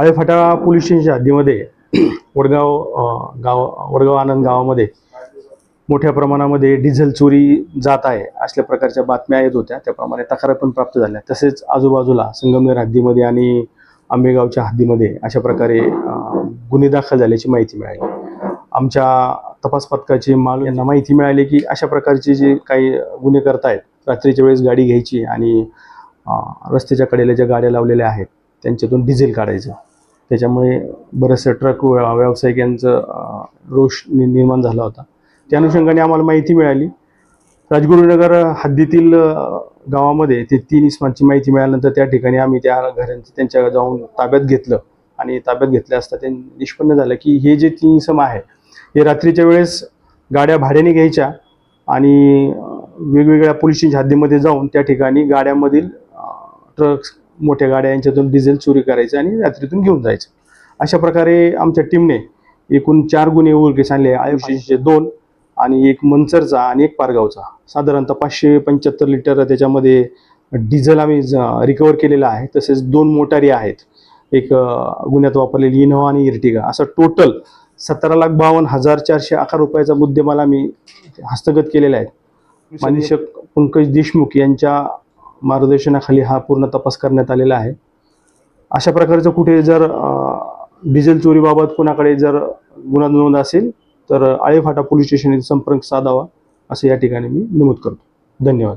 Alephata police स्टेशनच्या हद्दीमध्ये वडगाव गाव वडगाव आनंद गावामध्ये मोठ्या प्रमाणामध्ये डिझेल चोरी जात आहे असल्या प्रकारच्या बातम्या येत होत्या. त्याप्रमाणे तक्रार पण प्राप्त झाल्या. तसेच आजूबाजूला संगमनेर हद्दीमध्ये आणि आंबेगावच्या हद्दीमध्ये अशा प्रकारे गुन्हे दाखल झाल्याची माहिती मिळाली. आमच्या तपास पथकाचे माल यांना माहिती मिळाली की अशा प्रकारचे जे काही गुन्हे करतायत रात्रीच्या वेळेस गाडी घ्यायची आणि रस्त्याच्या कडेला ज्या गाड्या लावलेल्या आहेत त्यांच्यातून डिझेल काढायचं. त्याच्यामुळे बरेचसे ट्रक व्यावसायिक यांचं रोष नि- निर्माण झाला होता. त्या अनुषंगाने आम्हाला माहिती मिळाली. राजगुरुनगर हद्दीतील गावामध्ये ते तीन इस्मांची माहिती मिळाल्यानंतर त्या ठिकाणी आम्ही त्या घरांचं त्यांच्या जाऊन ताब्यात घेतलं. आणि ताब्यात घेतल्या असता ते निष्पन्न झालं की हे जे तीन इसम आहे हे रात्रीच्या वेळेस गाड्या भाड्याने घ्यायच्या आणि वेगवेगळ्या पोलिसांच्या हद्दीमध्ये जाऊन त्या ठिकाणी गाड्यामधील ट्रक्स मोठ्या गाड्या यांच्यातून डिझेल चोरी करायचं आणि रात्रीतून घेऊन जायचं. अशा प्रकारे आमच्या टीमने एकूण चार गुन्हे उघडकीस आणले. आयुष्याचे दोन आणि एक मंचरचा आणि एक पारगावचा. साधारणतः पाचशे पंच्याहत्तर लिटर त्याच्यामध्ये डिझेल आम्ही रिकवर केलेलं आहे. तसेच दोन मोटारी आहेत. एक गुन्ह्यात वापरलेली इनोवा आणि इर्टिगा. असं टोटल सतरा लाख बावन्न हजार चारशे अकरा रुपयाचा मुद्देमाल आम्ही हस्तगत केलेला आहे. माननीय पंकज देशमुख यांच्या मार्गदर्शनाखाली हा पूर्ण तपास करण्यात आलेला आहे. अशा प्रकारचं कुठे जर डिझेल चोरीबाबत कोणाकडे जर गुन्हा नोंद असेल तर आळेफाटा पोलीस स्टेशन संपर्क साधावा असं या ठिकाणी मी नमूद करतो. धन्यवाद.